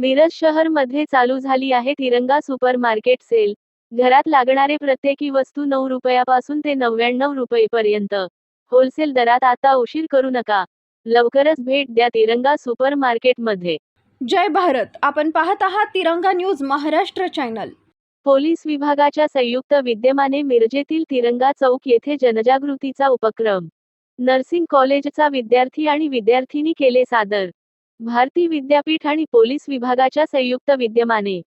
मिरज शहरमध्ये चालू झाली आहे तिरंगा सुपर मार्केट सेल. घरात लागणारे प्रत्येकी वस्तू नऊ रुपयापासून ते नव्याण्णव रुपयेपर्यंत. होलसेल दरात आता उशीर करू नका. लवकरच भेट द्या तिरंगा सुपर मार्केटमध्ये जय भारत. आपण पाहत आहात तिरंगा न्यूज महाराष्ट्र चॅनल. पोलीस विभागाच्या संयुक्त विद्यमाने मिरजेतील तिरंगा चौक येथे जनजागृतीचा उपक्रम. नर्सिंग कॉलेजचा विद्यार्थी आणि विद्यार्थिनी केले सादर. भारती विद्यापीठ आणि पोलीस विभागाच्या संयुक्त विद्यमाने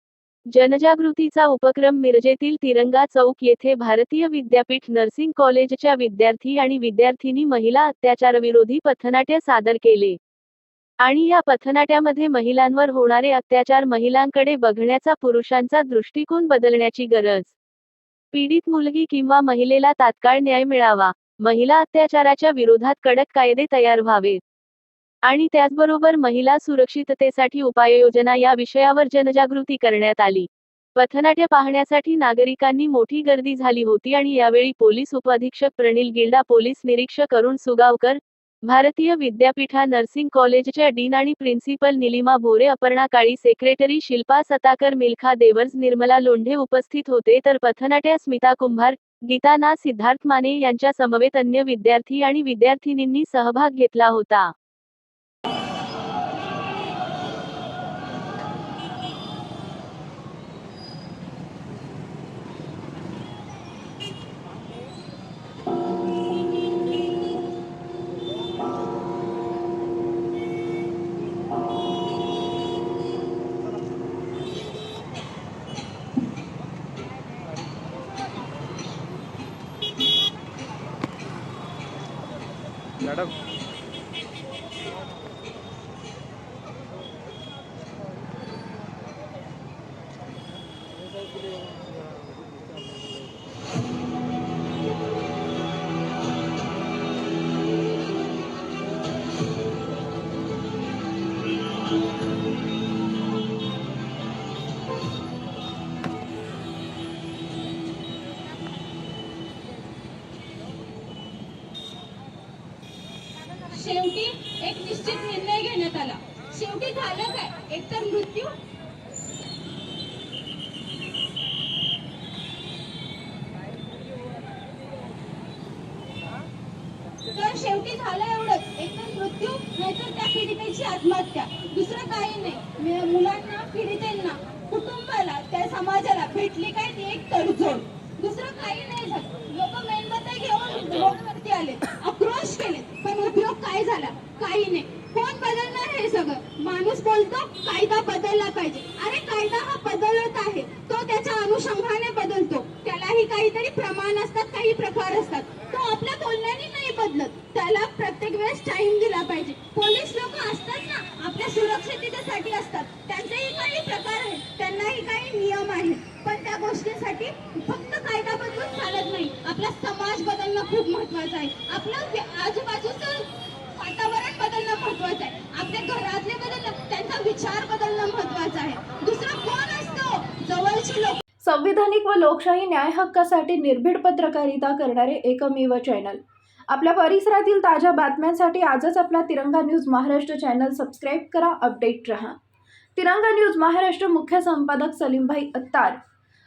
जनजागृतीचा उपक्रम मिरजेतील तिरंगा चौक येथे भारतीय विद्यापीठ नर्सिंग कॉलेजच्या विद्यार्थी आणि विद्यार्थिनी महिला अत्याचारविरोधी पथनाट्य सादर केले. आणि या पथनाट्यामध्ये महिलांवर होणारे अत्याचार महिलांकडे बघण्याचा पुरुषांचा दृष्टिकोन बदलण्याची गरज. पीडित मुलगी किंवा महिलेला तात्काळ न्याय मिळावा. महिला अत्याचाराच्या विरोधात कडक कायदे तयार व्हावेत. आणि त्याचबरोबर महिला सुरक्षिततेसाठी उपाययोजना या विषयावर जनजागृती करण्यात आली. पथनाट्य पाहण्यासाठी नागरिकांनी मोठी गर्दी झाली होती आणि यावेळी पोलीस उपअधीक्षक प्रणिल गिल्डा पोलीस निरीक्षक अरुण सुगावकर भारतीय विद्यापीठा नर्सिंग कॉलेजच्या डीन आणि प्रिन्सिपल निलिमा भोरे अपर्णा काळी सेक्रेटरी शिल्पा सताकर मिल्खा देवर्स निर्मला लोंढे उपस्थित होते. तर पथनाट्या स्मिता कुंभार गीताना सिद्धार्थ माने यांच्या समवेत अन्य विद्यार्थी आणि विद्यार्थिनींनी सहभाग घेतला होता. நட शेवटी एक निश्चित निर्णय घेण्यात आला. शेवटी झालं काय? एकतर मृत्यू. तर शेवटी झालं एवढंच. एकतर मृत्यू नाहीतर त्या पीडितेची आत्महत्या. दुसरं काही नाही. मुलांना पीडितेंना कुटुंबाला त्या समाजाला भेटली काय ती एक तडजोड. दुसरं काही नाही झालं. लोक मेणबत्त्या घेऊन रोडवरती आले आक्रोश केले पण उपयोग काय झाला? काही नाही. कोण बदलणार हे सगळं? माणूस बोलतो कायदा बदलला पाहिजे. अरे कायदा हा बदलत आहे. तो त्याच्या अनुषंगाने बदलतो. त्यालाही काहीतरी प्रमाण असतात काही प्रकार असतात. तो आपल्या बोलण्याने नाही बदलत. त्याला प्रत्येक वेळेस टाइम दिला पाहिजे. पोलीस लोक असतात ना आपल्या सुरक्षिततेसाठी असतात. त्यांचेही काही प्रकार आहेत. त्यांनाही काही नियम आहेत. पण गोष्टीसाठी फक्त कायदा बदलून चालत नाही. आपला समाज बदलणं खूप महत्वाचं आहे. आपलं आजूबाजूचं वातावरण बदलणं महत्वाचं आहे. आपल्या घरातले बदलणं त्यांचा विचार बदलणं महत्वाचं आहे. दुसरं कोण असतो? जवळची लोक संविधानिक व लोकशाही न्याय हक्कासाठी निर्भीड पत्रकारिता करणारे एकमेव चॅनल. आपल्या परिसरातील ताज्या बातम्यांसाठी आजच आपला Tiranga news Maharashtra channel subscribe करा अपडेट रहा. तिरंगा न्यूज महाराष्ट्र मुख्य संपादक सलीमभाई अत्तार.